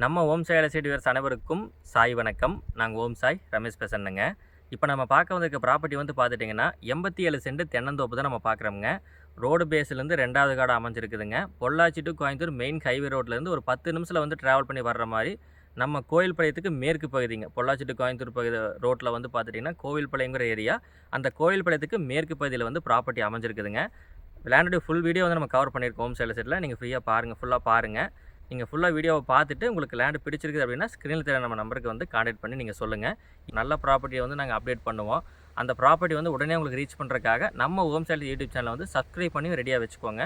நம்ம ஓம் சாய் எலசிட்டி அனைவருக்கும் சாய் வணக்கம். நாங்கள் ஓம் சாய் ரமேஷ் பேசணுங்க இப்போ நம்ம பார்க்க வந்திருக்க ப்ராப்பர்ட்டி வந்து பார்த்துட்டிங்கன்னா எண்பத்தி ஏழு சென்ட் தென்னந்தோப்பு தான் நம்ம பார்க்குறோங்க ரோடு பேஸ்லேருந்து ரெண்டாவது காடு அமைஞ்சிருக்குதுங்க. Pollachi to Coimbatore main highway ரோட்லேருந்து ஒரு பத்து நிமிஷத்தில் வந்து ட்ராவல் பண்ணி வர்ற மாதிரி நம்ம கோயில்பாளையத்துக்கு மேற்கு பகுதிங்க. பொள்ளாச்சி டு கோயம்புத்தூர் பகுதி ரோட்டில் வந்து பார்த்துட்டிங்கன்னா கோவில்பாளையங்கிற ஏரியா அந்த கோவில்பாளையத்துக்கு மேற்கு பகுதியில் வந்து ப்ராப்பர்ட்டி அமைஞ்சிருக்குதுங்க. லேண்டோடைய ஃபுல் வீடியோ வந்து நம்ம கவர் பண்ணியிருக்கோம் ஹோம் சேல் நீங்கள் ஃப்ரீயாக பாருங்கள் ஃபுல்லாக பாருங்கள் நீங்கள் ஃபுல்லாக வீடியோவை பார்த்துட்டு உங்களுக்கு லேண்டு பிடிச்சிருக்குது அப்படின்னா ஸ்க்ரீனில் தெரிய நம்ம நம்பருக்கு வந்து காண்டாக்ட் பண்ணி நீங்கள் சொல்லுங்கள் நல்ல ப்ராப்பர்ட்டியை வந்து நாங்கள் அப்டேட் பண்ணுவோம். அந்த ப்ராப்பர்ட்டி வந்து உடனே உங்களுக்கு ரீச் பண்ணுறதுக்காக நம்ம ஹோம் சேல் யூடியூப் சேனலை வந்து சப்ஸ்கிரைப் பண்ணி ரெடியாக வச்சுக்கோங்க.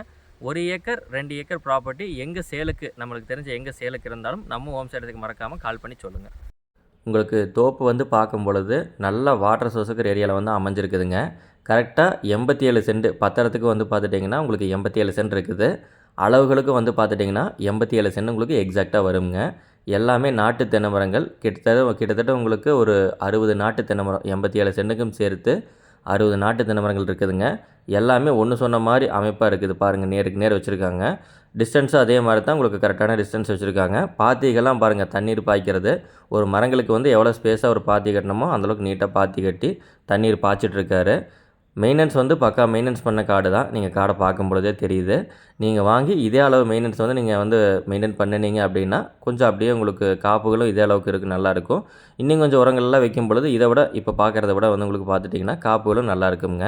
ஒரு ஏக்கர் ரெண்டு ஏக்கர் ப்ராப்பர்ட்டி எங்கே சேலுக்கு நம்மளுக்கு தெரிஞ்ச எங்கே சேலுக்கு இருந்தாலும் நம்ம ஹோம் சேலத்துக்கு மறக்காமல் கால் பண்ணி சொல்லுங்கள் உங்களுக்கு தோப்பு வந்து பார்க்கும் பொழுது நல்ல வாட்டர் சோர்ஸுக்கு ஏரியாவில் வந்து அமைஞ்சிருக்குதுங்க. கரெக்டாக எண்பத்தி ஏழு சென்ட் பத்திரத்துக்கு வந்து பார்த்துட்டிங்கன்னா உங்களுக்கு எண்பத்தி ஏழு சென்ட் இருக்குது. அளவுகளுக்கு வந்து பார்த்துட்டிங்கன்னா எண்பத்தி ஏழு சென்ட் உங்களுக்கு எக்ஸாக்டாக வருங்க. எல்லாமே நாட்டு தென்னை மரங்கள் கிட்டத்தட்ட கிட்டத்தட்ட உங்களுக்கு ஒரு அறுபது நாட்டு தென்னை மரம் எண்பத்தி ஏழு சென்ட்டுக்கும் சேர்த்து அறுபது நாட்டு தென்னை மரங்கள் இருக்குதுங்க. எல்லாமே ஒன்று சொன்ன மாதிரி அமைப்பாக இருக்குது பாருங்கள் நேருக்கு நேர் வச்சுருக்காங்க. டிஸ்டன்ஸும் அதே மாதிரி தான் உங்களுக்கு கரெக்டான டிஸ்டன்ஸ் வச்சுருக்காங்க. பாத்திகள்லாம் பாருங்கள் தண்ணீர் பாய்க்கிறது. ஒரு மரங்களுக்கு வந்து எவ்வளோ ஸ்பேஸாக ஒரு பாத்தி கட்டணுமோ அந்தளவுக்கு நீட்டாக பாத்தி கட்டி தண்ணீர் பாய்ச்சிட்ருக்காரு மெயின்டெனன்ஸ் வந்து பக்கா மெயின்டெனன்ஸ் பண்ண காடு தான். நீங்கள் காடை பார்க்கும் பொழுதே தெரியுது. நீங்கள் வாங்கி இதே அளவு மெயின்டெனன்ஸ் வந்து நீங்கள் வந்து மெயின்டைன் பண்ணினீங்க அப்படின்னா கொஞ்சம் அப்படியே உங்களுக்கு காப்புகளும் இதே அளவுக்கு இருக்குது நல்லாயிருக்கும் இன்னும் கொஞ்சம் உரங்கள்லாம் வைக்கும் பொழுது இதை விட இப்போ பார்க்குறத விட வந்து உங்களுக்கு பார்த்துட்டிங்கன்னா காப்புகளும் நல்லா இருக்குங்க.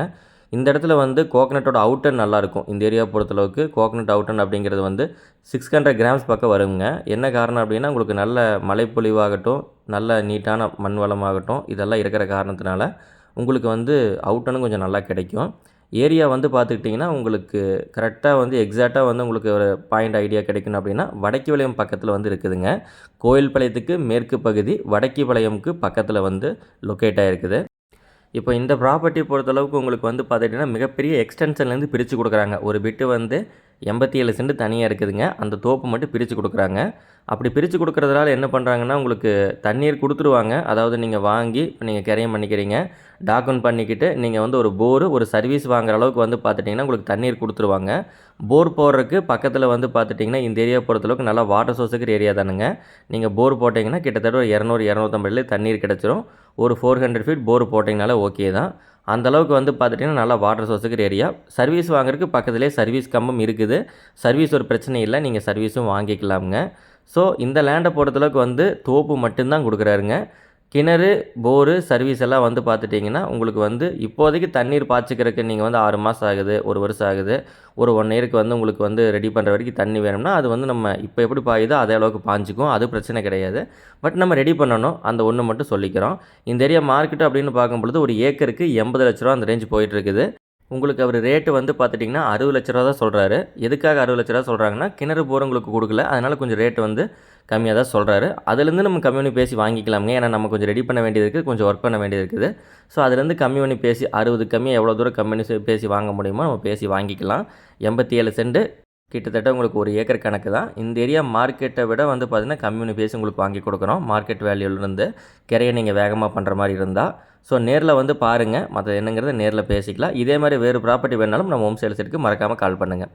இந்த இடத்துல வந்து கோகனட்டோட அவுட்டன் நல்லாயிருக்கும் இந்த ஏரியா பொறுத்தளவுக்கு கோகனட் அவுட்டன் அப்படிங்கிறது வந்து சிக்ஸ் ஹண்ட்ரட் கிராம்ஸ் பக்கம் வருங்க. என்ன காரணம் அப்படின்னா உங்களுக்கு நல்ல மழைப்பொழிவாகட்டும் நல்ல நீட்டான மண் வளமாகட்டும் இதெல்லாம் இருக்கிற காரணத்தினால உங்களுக்கு வந்து அவுட்டனும் கொஞ்சம் நல்லா கிடைக்கும். ஏரியா வந்து பார்த்துக்கிட்டிங்கன்னா உங்களுக்கு கரெக்டாக வந்து எக்ஸாக்டாக வந்து உங்களுக்கு ஒரு பாயிண்ட் ஐடியா கிடைக்கணும் அப்படின்னா வடக்கு வளையம் பக்கத்தில் வந்து இருக்குதுங்க. கோயில்பாளையத்துக்கு மேற்கு பகுதி வடக்கு வளையமுக்கு பக்கத்தில் வந்து லொக்கேட் ஆகிருக்குது இப்போ இந்த ப்ராப்பர்ட்டி பொறுத்தளவுக்கு உங்களுக்கு வந்து பார்த்துட்டிங்கன்னா மிகப்பெரிய எக்ஸ்டென்ஷன்லேருந்து பிரித்து கொடுக்குறாங்க. ஒரு பிட்டு வந்து எண்பத்தி ஏழு சென்ட் தனியாக இருக்குதுங்க. அந்த தோப்பு மட்டும் பிரித்து கொடுக்குறாங்க. அப்படி பிரித்து கொடுக்குறதுனால என்ன பண்ணுறாங்கன்னா உங்களுக்கு தண்ணீர் கொடுத்துருவாங்க. அதாவது நீங்கள் வாங்கி இப்போ நீங்கள் கிரையம் பண்ணிக்கிறீங்க. டாக்குமெண்ட் பண்ணிக்கிட்டு நீங்கள் வந்து ஒரு போரு ஒரு சர்வீஸ் வாங்குற அளவுக்கு வந்து பார்த்துட்டிங்கன்னா உங்களுக்கு தண்ணீர் கொடுத்துருவாங்க. போர் போடுறதுக்கு பக்கத்தில் வந்து பார்த்துட்டிங்கன்னா இந்த ஏரியா பொறுத்தளவுக்கு நல்லா வாட்டர் சோர்ஸுக்கு ஏரியா தானுங்க. நீங்கள் போர் போட்டிங்கன்னா கிட்டத்தட்ட ஒரு இரநூறு இரநூத்தம்பதுலேயே தண்ணீர் கிடச்சிரும். ஒரு ஃபோர் ஹண்ட்ரட் ஃபீட் போர் போட்டிங்கனால ஓகே தான். அந்தளவுக்கு வந்து பார்த்துட்டிங்கன்னா நல்லா வாட்டர் சோர்ஸுக்கு ஏரியா சர்வீஸ் வாங்குறதுக்கு பக்கத்துலேயே சர்வீஸ் கம்பம் இருக்குது. சர்வீஸ் ஒரு பிரச்சனை இல்லை நீங்கள் சர்வீஸும் வாங்கிக்கலாமுங்க. ஸோ இந்த லேண்டை பொறுத்தளவுக்கு வந்து தோப்பு மட்டும்தான் கொடுக்குறாருங்க. கிணறு போரு சர்வீஸ் எல்லாம் வந்து பார்த்துட்டிங்கன்னா உங்களுக்கு வந்து இப்போதைக்கு தண்ணீர் பாய்ச்சிக்கிறதுக்கு நீங்கள் வந்து ஆறு மாதம் ஆகுது ஒரு வருஷம் ஆகுது. ஒரு ஒன் இயருக்கு வந்து உங்களுக்கு வந்து ரெடி பண்ணுற வரைக்கும் தண்ணி வேணும்னா அது வந்து நம்ம இப்போ எப்படி பாயுதோ அதே அளவுக்கு பாஞ்சிக்கும் அது பிரச்சனை கிடையாது. பட் நம்ம ரெடி பண்ணணும். அந்த ஒன்று மட்டும் சொல்லிக்கிறோம். இந்த ஏரியா மார்க்கெட்டு அப்படின்னு பார்க்கும் பொழுது ஒரு ஏக்கருக்கு எண்பது லட்ச ரூபா அந்த ரேஞ்ச் போயிட்டுருக்குது உங்களுக்கு அவர் ரேட்டு வந்து பார்த்துட்டிங்கன்னா அறுபது லட்ச ரூபா தான் சொல்கிறாரு எதுக்காக அறுபது லட்ச ரூபா சொல்கிறாங்கன்னா கிணறு போகிறவங்களுக்கு கொடுக்கல. அதனால் கொஞ்சம் ரேட்டு வந்து கம்மியாக தான் சொல்கிறாரு அதுலேருந்து நம்ம கம்மி பண்ணி பேசி வாங்கிக்கலாமுங்க. ஏன்னா நம்ம கொஞ்சம் ரெடி பண்ண வேண்டியது இருக்குது கொஞ்சம் ஒர்க் பண்ண வேண்டியது இருக்குது. ஸோ அதுலேருந்து கம்மி பண்ணி பேசி அறுபது கம்மியாக எவ்வளோ தூரம் கம்மி பண்ணி பேசி வாங்க முடியுமோ நம்ம பேசி வாங்கிக்கலாம். எண்பத்தி ஏழு சென்ட் கிட்டத்தட்ட உங்களுக்கு ஒரு ஏக்கர் கணக்கு தான். இந்த ஏரியா மார்க்கெட்டை விட வந்து பார்த்திங்கன்னா கம்மி பண்ணி பேசி உங்களுக்கு வாங்கி கொடுக்குறோம் மார்க்கெட் வேல்யூலேருந்து கிரையை நீங்கள் வேகமாக பண்ணுற மாதிரி இருந்தால் ஸோ நேரில் வந்து பாருங்கள் மற்ற என்னங்கிறத நேரில் பேசிக்கலாம். இதே மாதிரி வேறு ப்ராப்பர்ட்டி வேணாலும் நம்ம ஹோம் சேல்ஸ் எடுக்க மறக்காமல் கால் பண்ணுங்கள்